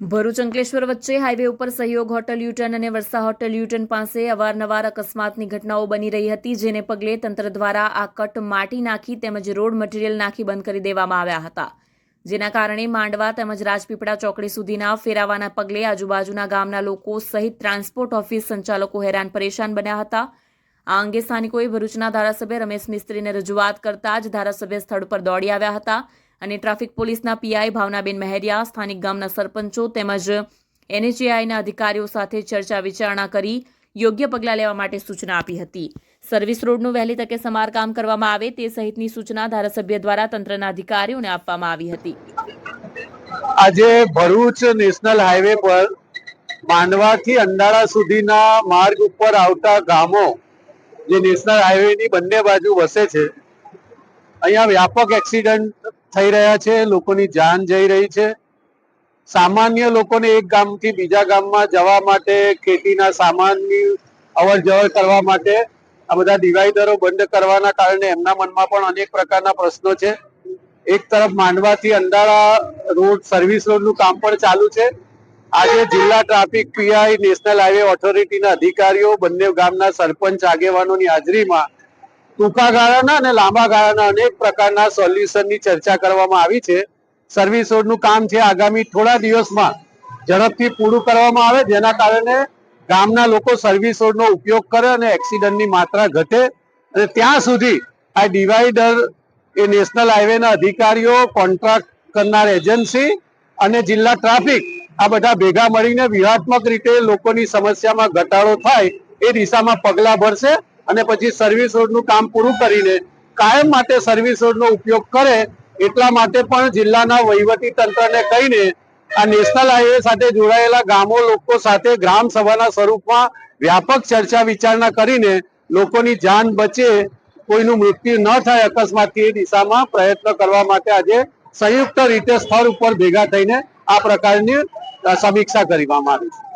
ભરૂચ અંકલેશ્વર વચ્ચે હાઈવે ઉપર સહયોગ હોટલ યુટર્ન અને વર્ષા હોટલ યુટર્ન પાસે અવારનવાર અકસ્માતની ઘટનાઓ બની રહી હતી, જેને પગલે તંત્ર દ્વારા આ કટ માટી નાખી તેમજ રોડ મટીરીયલ નાખી બંધ કરી દેવામાં આવ્યા હતા. જેના કારણે માંડવા તેમજ રાજપીપળા ચોકડી સુધીના ફેરાવાના પગલે આજુબાજુના ગામના લોકો સહિત ટ્રાન્સપોર્ટ ઓફિસ સંચાલકો હેરાન પરેશાન બન્યા હતા. આ અંગે સ્થાનિકોએ ભરૂચના ધારાસભ્ય રમેશ મિસ્ત્રીને રજૂઆત કરતા જ ધારાસભ્ય સ્થળ પર દોડી આવ્યા હતા. અને ટ્રાફિક પોલીસના પીઆઈ ભાવનાબેન મહેરિયા, સ્થાનિક ગામના સરપંચો તેમજ એનએચએઆઈના અધિકારીઓ સાથે ચર્ચા વિચારણા કરી યોગ્ય પગલાં લેવા માટે સૂચના આપી હતી. સર્વિસ રોડનું વહેલી તકે સમારકામ કરવામાં આવે તે સહિતની સૂચના ધારાસભ્ય દ્વારા તંત્રના અધિકારીઓને આપવામાં આવી હતી. આજે ભરૂચ નેશનલ હાઈવે પર માંડવાથી અંડાળા સુધીના માર્ગ ઉપર આવતા ગામો જે નેશનલ હાઈવેની બંને બાજુ વસે છે, અહીંયા વ્યાપક એક્સિડન્ટ થઈ રહ્યા છે, લોકોની જાન જઈ રહી છે. સામાન્ય લોકોને એક ગામથી બીજા ગામમાં જવા માટે, ખેતીના સામાનની અવર જવર કરવા માટે આ બધા ડિવાઈડરો બંધ કરવાના કારણે એમના મનમાં પણ અનેક પ્રકારના પ્રશ્નો છે. એક તરફ માંડવાથી અંદાળા રોડ, સર્વિસ રોડનું કામ પણ ચાલુ છે. આજે જિલ્લા ટ્રાફિક પીઆઈ નેશનલ હાઈવે ઓથોરિટીના અધિકારીઓ બંને ગામના સરપંચ, આગેવાનોની હાજરીમાં ટૂંકા ગાળાના અને લાંબા ગાળાના અનેક પ્રકારના સોલ્યુશનની ચર્ચા કરવામાં આવી છે. સર્વિસ રોડનું કામ છે આગામી થોડા દિવસમાં ઝડપથી પૂરું કરવામાં આવે, જેના કારણે ગામના લોકો સર્વિસ રોડનો ઉપયોગ કરે અને એક્સિડન્ટની માત્રા ઘટે. અને ત્યાં સુધી આ ડિવાઈડર એ નેશનલ હાઈવેના અધિકારીઓ કોન્ટ્રાક્ટ કરનાર એજન્સી અને જિલ્લા ટ્રાફિક આ બધા ભેગા મળીને વ્યૂહાત્મક રીતે લોકોની સમસ્યામાં ઘટાડો થાય એ દિશામાં પગલાં ભરશે. અને પછી સર્વિસ રોડનું કામ પૂરું કરીને કાયમ માટે સર્વિસ રોડનો ઉપયોગ કરે એટલા માટે પણ જિલ્લાના વહીવટી તંત્રને કહીને આ નેશનલ હાઈવે સાથે જોડાયેલા ગામો લોકો સાથે ગ્રામ સભાના સ્વરૂપમાં વ્યાપક ચર્ચા વિચારણા કરીને લોકોની જાન બચે કોઈનું મૃત્યુ ન થાય અકસ્માતથી એ દિશામાં પ્રયત્ન કરવા માટે આજે સંયુક્ત રીતે સ્થળ ઉપર ભેગા થઈને આ પ્રકારની સમીક્ષા કરવામાં આવી છે.